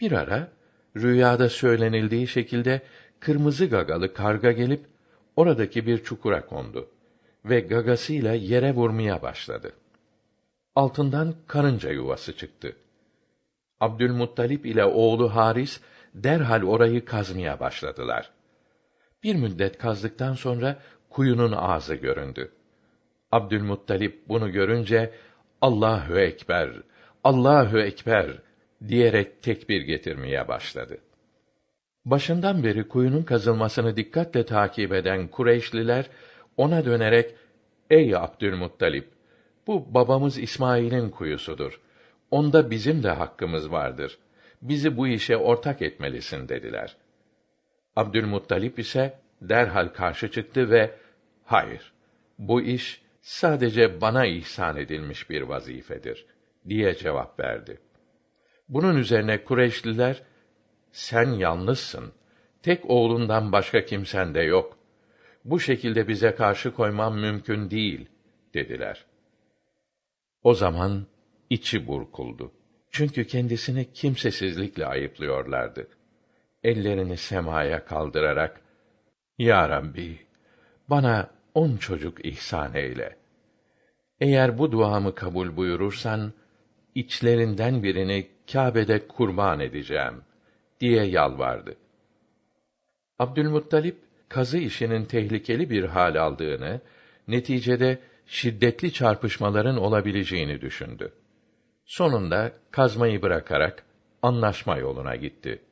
Bir ara rüyada söylenildiği şekilde kırmızı gagalı karga gelip oradaki bir çukura kondu ve gagasıyla yere vurmaya başladı. Altından karınca yuvası çıktı. Abdülmuttalip ile oğlu Haris derhal orayı kazmaya başladılar. Bir müddet kazdıktan sonra kuyunun ağzı göründü. Abdülmuttalip bunu görünce Allahu ekber, Allahu ekber diyerek tekbir getirmeye başladı. Başından beri kuyunun kazılmasını dikkatle takip eden Kureyşliler ona dönerek "Ey Abdülmuttalip, bu babamız İsmail'in kuyusudur. Onda bizim de hakkımız vardır. Bizi bu işe ortak etmelisin." dediler. Abdülmuttalip ise derhal karşı çıktı ve "Hayır. Bu iş sadece bana ihsan edilmiş bir vazifedir." diye cevap verdi. Bunun üzerine Kureyşliler sen yalnızsın. Tek oğlundan başka kimsen de yok. Bu şekilde bize karşı koyman mümkün değil dediler. O zaman içi burkuldu. Çünkü kendisini kimsesizlikle ayıplıyorlardı. Ellerini semaya kaldırarak Ya Rabbi, bana on çocuk ihsan eyle. Eğer bu duamı kabul buyurursan içlerinden birini Kâbe'de kurban edeceğim diye yalvardı. Abdülmuttalip kazı işinin tehlikeli bir hal aldığını, neticede şiddetli çarpışmaların olabileceğini düşündü. Sonunda kazmayı bırakarak anlaşma yoluna gitti.